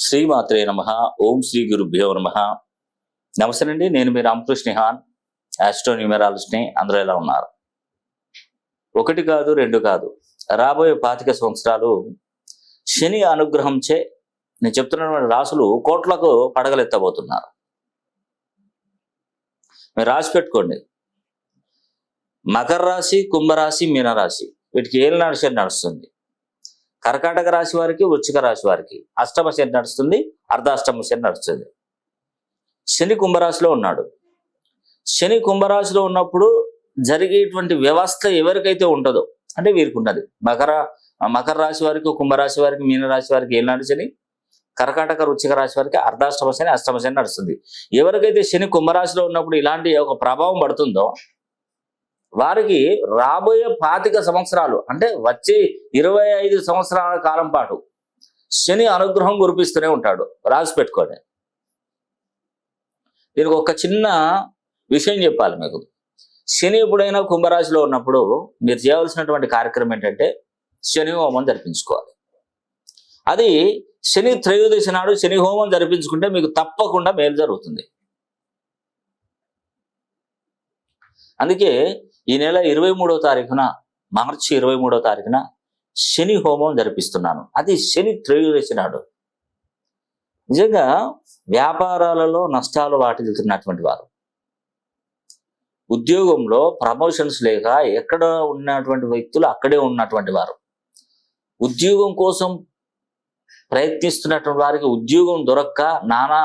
శ్రీమాత్రే నమ. ఓం శ్రీ గురుభ్యో నమ. నమస్తే అండి నేను మీ రామకృష్ణ హాన్ ఆస్ట్రో అందరూ ఎలా ఉన్నారు? ఒకటి కాదు రెండు కాదు. రాబోయే పాతిక సంవత్సరాలు శని అనుగ్రహంచే నేను చెప్తున్నటువంటి రాసులు కోట్లకు పడగలెత్తబోతున్నారు. మీరు రాసి పెట్టుకోండి. మకర రాశి కుంభరాశి మీనరాశి వీటికి ఏళ్ళు శని నడుస్తుంది. కర్కాటక రాశి వారికి వృచ్చిక రాశి వారికి అష్టమ శని నడుస్తుంది అర్ధాష్టమ శని నడుస్తుంది. శని కుంభరాశిలో ఉన్నాడు. శని కుంభరాశిలో ఉన్నప్పుడు జరిగేటువంటి వ్యవస్థ ఎవరికైతే ఉంటుందో అంటే వీరికి ఉన్నది మకర మకర రాశి వారికి కుంభరాశి వారికి మీనరాశి వారికి ఏనాడు శని? కర్కాటక రుచిక రాశి వారికి అర్ధాష్టమ శని అష్టమ శని నడుస్తుంది. ఎవరికైతే శని కుంభరాశిలో ఉన్నప్పుడు ఇలాంటి ఒక ప్రభావం పడుతుందో వారికి రాబోయే పాతిక సంవత్సరాలు అంటే వచ్చే ఇరవై ఐదు సంవత్సరాల కాలం పాటు శని అనుగ్రహం కురిపిస్తూనే ఉంటాడు. రాసి పెట్టుకోండి. దీనికి ఒక చిన్న విషయం చెప్పాలి మీకు. శని ఎప్పుడైనా కుంభరాశిలో ఉన్నప్పుడు మీరు చేయవలసినటువంటి కార్యక్రమం ఏంటంటే శని హోమం జరిపించుకోవాలి. అది శని త్రయోదశి నాడు శని హోమం జరిపించుకుంటే మీకు తప్పకుండా మేలు జరుగుతుంది. అందుకే ఈ నెల ఇరవై మూడో తారీఖున మార్చి ఇరవై మూడో తారీఖున శని హోమం జరిపిస్తున్నాను. అది శని త్రయోదశి నాడు. నిజంగా వ్యాపారాలలో నష్టాలు వాటిల్తున్నటువంటి వారు. ఉద్యోగంలో ప్రమోషన్స్ లేక ఎక్కడ ఉన్నటువంటి వ్యక్తులు అక్కడే ఉన్నటువంటి వారు. ఉద్యోగం కోసం ప్రయత్నిస్తున్నటువంటి వారికి ఉద్యోగం దొరక్క నానా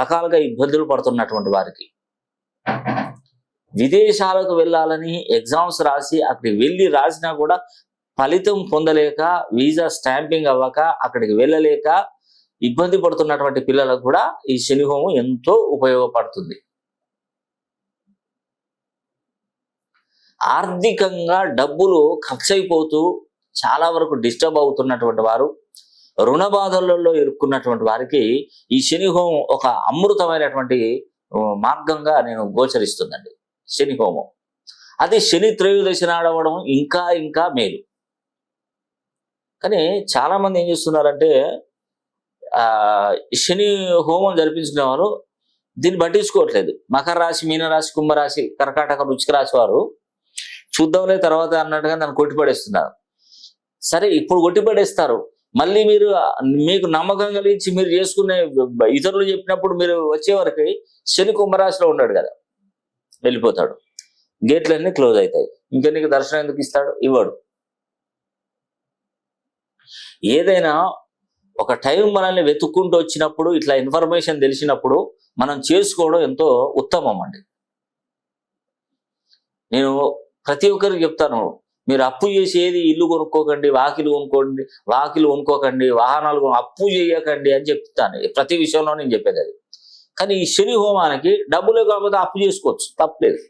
రకాలుగా ఇబ్బందులు పడుతున్నటువంటి వారికి. విదేశాలకు వెళ్ళాలని ఎగ్జామ్స్ రాసి అక్కడికి వెళ్ళి రాసినా కూడా ఫలితం పొందలేక వీసా స్టాంపింగ్ అవ్వక అక్కడికి వెళ్ళలేక ఇబ్బంది పడుతున్నటువంటి పిల్లలకు కూడా ఈ శని హోమం ఎంతో ఉపయోగపడుతుంది. ఆర్థికంగా డబ్బులు ఖర్చు అయిపోతూ చాలా వరకు డిస్టర్బ్ అవుతున్నటువంటి వారు రుణ బాధలలో ఇరుక్కున్నటువంటి వారికి ఈ శని హోమం ఒక అమృతమైనటువంటి మార్గంగా నేను గోచరిస్తుందండి. శని హోమం అది శని త్రయోదశి నాడవడం ఇంకా ఇంకా మేలు. కానీ చాలా మంది ఏం చేస్తున్నారంటే ఆ శని హోమం జరిపించుకునే వారు దీన్ని పట్టించుకోవట్లేదు. మకర రాశి మీనరాశి కుంభరాశి కర్కాటక రుచిక రాశి వారు చూద్దాంలే తర్వాత అన్నట్టుగా దాన్ని కొట్టిపడేస్తున్నారు. సరే ఇప్పుడు కొట్టిపడేస్తారు. మళ్ళీ మీరు మీకు నమ్మకం కలిగించి మీరు చేసుకునే ఇతరులు చెప్పినప్పుడు మీరు వచ్చే వరకు శని కుంభరాశిలో ఉన్నాడు కదా. వెళ్ళిపోతాడు. గేట్లన్నీ క్లోజ్ అవుతాయి. ఇంకా నీకు దర్శనం ఎందుకు ఇస్తాడు? ఇవ్వడు. ఏదైనా ఒక టైం మనల్ని వెతుక్కుంటూ వచ్చినప్పుడు ఇట్లా ఇన్ఫర్మేషన్ తెలిసినప్పుడు మనం చేసుకోవడం ఎంతో ఉత్తమం అండి. నేను ప్రతి ఒక్కరికి చెప్తాను మీరు అప్పు చేసి ఏది ఇల్లు కొనుక్కోకండి వాకిలు కొనుక్కోండి వాకిలు కొనుక్కోకండి వాహనాలు కొను- అప్పు చేయకండి అని చెప్తాను. ప్రతి విషయంలో నేను చెప్పేది అది. కానీ ఈ శని హోమానికి డబ్బులే కాకపోతే అప్పు చేసుకోవచ్చు. తప్పలేదు.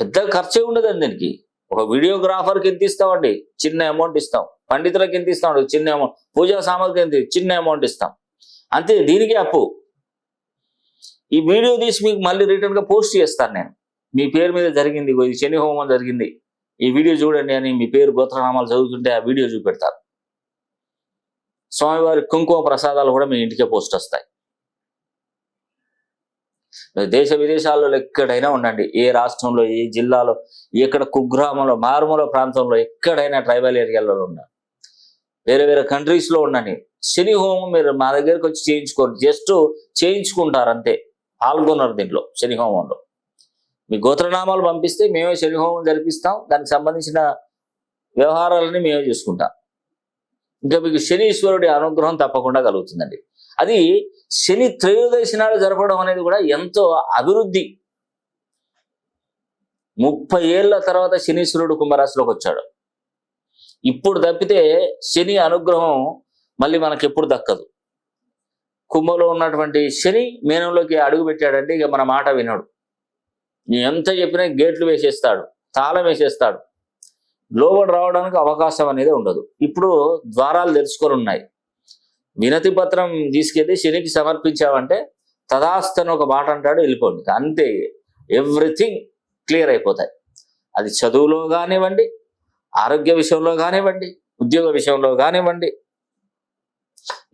పెద్ద ఖర్చే ఉండదండి దీనికి. ఒక వీడియోగ్రాఫర్కి ఎంత ఇస్తామండి? చిన్న అమౌంట్ ఇస్తాం. పండితులకు ఎంత ఇస్తాం? చిన్న అమౌంట్. పూజా సామాగ్రి ఎంత? చిన్న అమౌంట్ ఇస్తాం. అంతే దీనికి అప్పు. ఈ వీడియో తీసి మీకు మళ్ళీ రిటర్న్గా పోస్ట్ చేస్తాను నేను. మీ పేరు మీద జరిగింది ఇది శని హోమం జరిగింది. ఈ వీడియో చూడండి అని మీ పేరు గోత్రనామాలు చదువుతుంటే ఆ వీడియో చూపెడతారు స్వామివారి కుంకుమ ప్రసాదాలు కూడా మీ ఇంటికే పోస్ట్ వస్తాయి. దేశ విదేశాల్లో ఎక్కడైనా ఉండండి. ఏ రాష్ట్రంలో ఏ జిల్లాలో ఎక్కడ కుగ్రామంలో మారుమూల ప్రాంతంలో ఎక్కడైనా ట్రైబల్ ఏరియాలలో ఉన్నా వేరే వేరే కంట్రీస్లో ఉండండి. శని హోమం మీరు మా దగ్గరకు వచ్చి చేయించుకోరు. జస్ట్ చేయించుకుంటారు అంతే. పాల్గొన్నారు దీంట్లో శని హోమంలో. మీ గోత్రనామాలు పంపిస్తే మేమే శని హోమం జరిపిస్తాం. దానికి సంబంధించిన వ్యవహారాలని మేమే చూసుకుంటాం. ఇంకా మీకు శనీశ్వరుడి అనుగ్రహం తప్పకుండా కలుగుతుందండి. అది శని త్రయోదశి నాడు జరపడం అనేది కూడా ఎంతో అభివృద్ధి. ముప్పై ఏళ్ళ తర్వాత శనీశ్వరుడు కుంభరాశిలోకి వచ్చాడు. ఇప్పుడు తప్పితే శని అనుగ్రహం మళ్ళీ మనకి ఎప్పుడు దక్కదు. కుంభంలో ఉన్నటువంటి శని మీనంలోకి అడుగు పెట్టాడంటే ఇక మన మాట వినడు. ఎంత చెప్పినా గేట్లు వేసేస్తాడు తాళం వేసేస్తాడు. లోబడి రావడానికి అవకాశం అనేది ఉండదు. ఇప్పుడు ద్వారాలు తెరుచుకొని ఉన్నాయి. వినతి పత్రం తీసుకెళ్ళి శనికి సమర్పించావంటే తదాస్తని ఒక మాట అంటాడు వెళ్ళిపోండి. అంతే. ఎవ్రీథింగ్ క్లియర్ అయిపోతాయి. అది చదువులో కానివ్వండి ఆరోగ్య విషయంలో కానివ్వండి ఉద్యోగ విషయంలో కానివ్వండి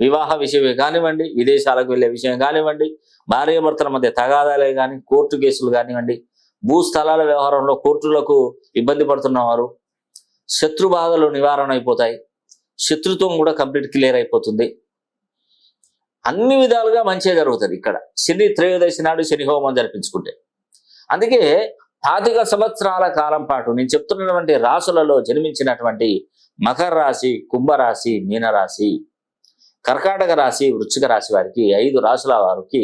వివాహ విషయమే కానివ్వండి విదేశాలకు వెళ్ళే విషయం కానివ్వండి భార్యాభర్తల మధ్య తగాదాలే కానీ కోర్టు కేసులు కానివ్వండి భూస్థలాల వ్యవహారంలో కోర్టులకు ఇబ్బంది పడుతున్నవారు శత్రు బాధలు నివారణ అయిపోతాయి. శత్రుత్వం కూడా కంప్లీట్ క్లియర్ అయిపోతుంది. అన్ని విధాలుగా మంచిగా జరుగుతుంది ఇక్కడ. శని త్రయోదశి నాడు శని హోమం జరిపించుకుంటే. అందుకే పాతిక సంవత్సరాల కాలం పాటు నేను చెప్తున్నటువంటి రాసులలో జన్మించినటువంటి మకర రాశి కుంభరాశి మీనరాశి కర్కాటక రాశి వృచ్చిక రాశి వారికి ఐదు రాశుల వారికి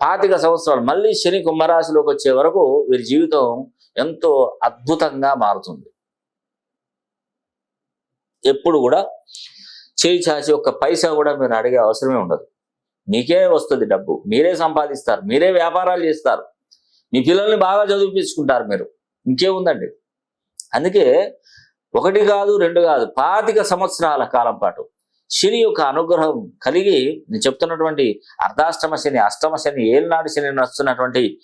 పాతిక సంవత్సరాలు మళ్ళీ శని కుంభరాశిలోకి వచ్చే వరకు వీరి జీవితం ఎంతో అద్భుతంగా మారుతుంది. ఎప్పుడు కూడా చేయి చాచి ఒక్క పైసా కూడా మీరు అడిగే అవసరమే ఉండదు. మీకే వస్తుంది డబ్బు. మీరే సంపాదిస్తారు. మీరే వ్యాపారాలు చేస్తారు. మీ పిల్లల్ని బాగా చదివిపించుకుంటారు మీరు. ఇంకేముందండి అందుకే ఒకటి కాదు రెండు కాదు పాతిక సంవత్సరాల కాలం పాటు శని యొక్క అనుగ్రహం కలిగి నేను చెప్తున్నటువంటి అర్ధాష్టమ శని అష్టమ శని ఏలినాడు శని నడుస్తున్నటువంటి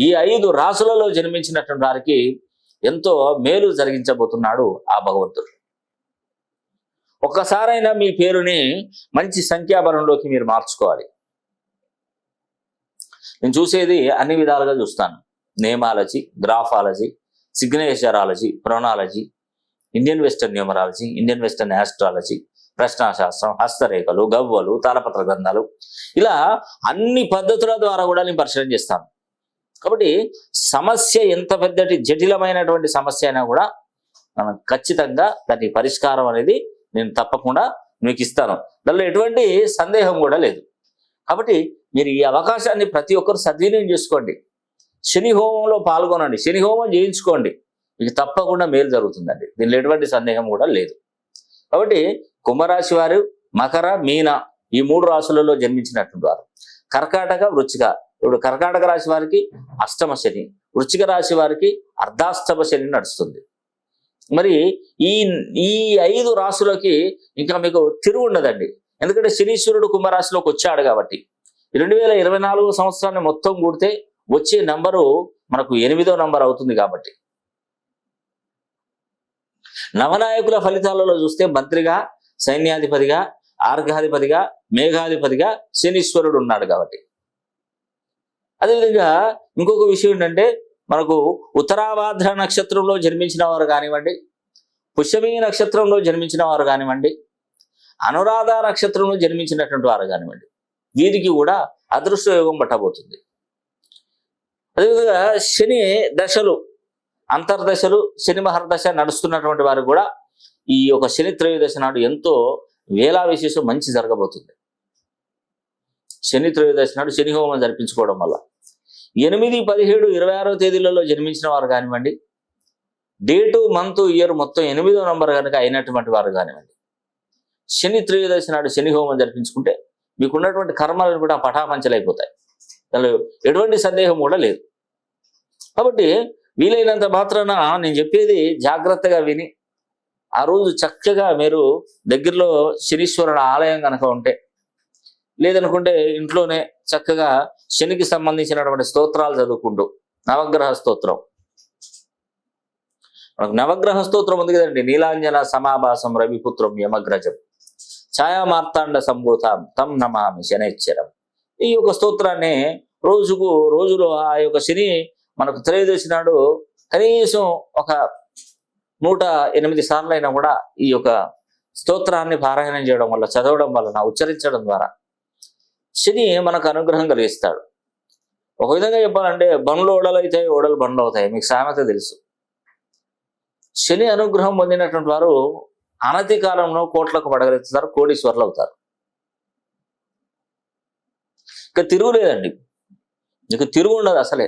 ఈ ఐదు రాసులలో జన్మించినటువంటి వారికి ఎంతో మేలు జరిగించబోతున్నాడు ఆ భగవంతుడు. ఒక్కసారైనా మీ పేరుని మంచి సంఖ్యాబలంలోకి మీరు మార్చుకోవాలి. నేను చూసేది అన్ని విధాలుగా చూస్తాను. Nameology graphology signatureology pronology Indian western numerology Indian western astrology ప్రశ్నాశాస్త్రం హస్తరేఖలు గవ్వలు తాళపత్ర గ్రంథాలు. ఇలా అన్ని పద్ధతుల ద్వారా కూడా నేను పరిశీలన చేస్తాను. కాబట్టి సమస్య ఎంత పెద్దటి జటిలమైనటువంటి సమస్య అయినా కూడా మనం ఖచ్చితంగా దానికి పరిష్కారం అనేది నేను తప్పకుండా మీకు ఇస్తాను. దానిలో ఎటువంటి సందేహం కూడా లేదు. కాబట్టి మీరు ఈ అవకాశాన్ని ప్రతి ఒక్కరు సద్వినియోగం చేసుకోండి. శని హోమంలో పాల్గొనండి. శని హోమం చేయించుకోండి. మీకు తప్పకుండా మేలు జరుగుతుందండి. దీనిలో ఎటువంటి సందేహం కూడా లేదు. కాబట్టి కుంభరాశి వారు మకర మీన ఈ మూడు రాశులలో జన్మించినటువంటి వారు కర్కాటక వృచ్చిక. ఇప్పుడు కర్కాటక రాశి వారికి అష్టమ శని వృచ్చిక రాశి వారికి అర్ధాష్టమ శని నడుస్తుంది. మరి ఈ ఈ ఐదు రాశులకి ఇంకా మీకు తిరుగు ఉండదండి. ఎందుకంటే శనీశ్వరుడు కుంభరాశిలోకి వచ్చాడు కాబట్టి. రెండు వేల ఇరవై నాలుగు సంవత్సరాన్ని మొత్తం కూడితే వచ్చే నంబరు మనకు ఎనిమిదో నంబర్ అవుతుంది కాబట్టి. నవనాయకుల ఫలితాలలో చూస్తే మంత్రిగా సైన్యాధిపతిగా ఆర్ఘాధిపతిగా మేఘాధిపతిగా శనీశ్వరుడు ఉన్నాడు కాబట్టి. అదేవిధంగా ఇంకొక విషయం ఏంటంటే మనకు ఉత్తరాభాద్ర నక్షత్రంలో జన్మించిన వారు కానివ్వండి పుష్యమీ నక్షత్రంలో జన్మించిన వారు కానివ్వండి అనురాధ నక్షత్రంలో జన్మించినటువంటి వారు కానివ్వండి వీరికి కూడా అదృష్ట యోగం పట్టబోతుంది. అదేవిధంగా శని దశలు అంతర్దశలు శని మహర్దశ నడుస్తున్నటువంటి వారు కూడా ఈ యొక్క శని త్రయోదశ నాడు ఎంతో వేలా విశేషం మంచి జరగబోతుంది. శని త్రయోదశి నాడు శని హోమం జరిపించుకోవడం వల్ల. ఎనిమిది పదిహేడు ఇరవై ఆరో తేదీలలో జన్మించిన వారు కానివ్వండి. డేటు మంత్ ఇయర్ మొత్తం ఎనిమిదో నంబర్ కనుక అయినటువంటి వారు కానివ్వండి. శని త్రయోదశి నాడు శని హోమం జరిపించుకుంటే మీకు ఉన్నటువంటి కర్మలను కూడా పటాపంచలైపోతాయి. దానిలో ఎటువంటి సందేహం కూడా లేదు. కాబట్టి వీలైనంత మాత్రాన నేను చెప్పేది జాగ్రత్తగా విని ఆ రోజు చక్కగా మీరు దగ్గరలో శనీశ్వరుడు ఆలయం కనుక ఉంటే లేదనుకుంటే ఇంట్లోనే చక్కగా శనికి సంబంధించినటువంటి స్తోత్రాలు చదువుకుంటూ. నవగ్రహ స్తోత్రం. మనకు నవగ్రహ స్తోత్రం ఉంది కదండి. నీలాంజన సమాభాసం రవిపుత్రం యమగ్రజం. ఛాయామార్తాండ సంభూతం తం నమామి శనైశ్చరం ఈ యొక్క స్తోత్రాన్ని రోజుకు రోజులో ఆ యొక్క శని మనకు త్రయోదశి నాడు కనీసం ఒక నూట ఎనిమిది సార్లు అయినా కూడా ఈ యొక్క స్తోత్రాన్ని పారాయణం చేయడం వల్ల చదవడం వలన ఉచ్చరించడం ద్వారా శని మనకు అనుగ్రహం కలిగిస్తాడు. ఒక విధంగా చెప్పాలంటే బండ్లు ఓడలు అవుతాయి ఓడలు బండ్లు అవుతాయి మీకు సామెత తెలుసు. శని అనుగ్రహం పొందినటువంటి వారు అనతి కాలంలో కోట్లకు పడగలుగుతారు కోటీశ్వర్లు అవుతారు. ఇక తిరుగులేదండి ఇక తిరుగు ఉండదు అసలే.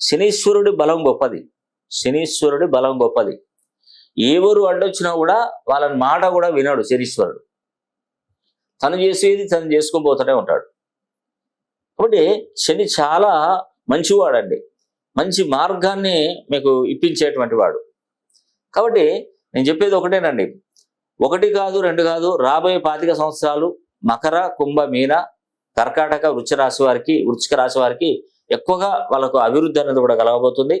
శనీశ్వరుడి బలం గొప్పది. శనీశ్వరుడి బలం గొప్పది. ఎవరు అడ్డొచ్చినా కూడా వాళ్ళని మాట కూడా వినడు శనీశ్వరుడు. తను చేసేది తను చేసుకోబోతూనే ఉంటాడు. కాబట్టి శని చాలా మంచివాడండి. మంచి మార్గాన్ని మీకు ఇప్పించేటువంటి వాడు. కాబట్టి నేను చెప్పేది ఒకటేనండి. ఒకటి కాదు రెండు కాదు రాబోయే పాతిక సంవత్సరాలు మకర కుంభ మీన కర్కాటక వృక్ష రాశి వారికి వృచ్చిక రాశి వారికి ఎక్కువగా వాళ్ళకు అభివృద్ధి అనేది కూడా కలగబోతుంది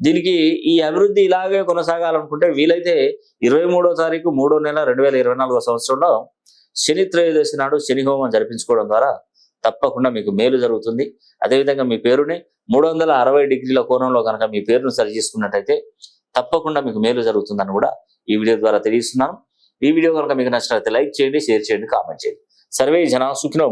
దీనికి ఈ అభివృద్ధి ఇలాగే కొనసాగాలనుకుంటే వీలైతే ఇరవై మూడో తారీఖు మూడో నెల రెండు వేల ఇరవై నాలుగో సంవత్సరంలో శని త్రయోదశి నాడు శని హోమం జరిపించుకోవడం ద్వారా తప్పకుండా మీకు మేలు జరుగుతుంది. అదేవిధంగా మీ పేరుని మూడు వందల అరవై డిగ్రీల కోణంలో కనుక మీ పేరును సరి చేసుకున్నట్టయితే తప్పకుండా మీకు మేలు జరుగుతుందని కూడా ఈ వీడియో ద్వారా తెలియజేస్తున్నాను. ఈ వీడియో కనుక మీకు నచ్చినట్లయితే లైక్ చేయండి షేర్ చేయండి కామెంట్ చేయండి. సర్వే జన సుఖినో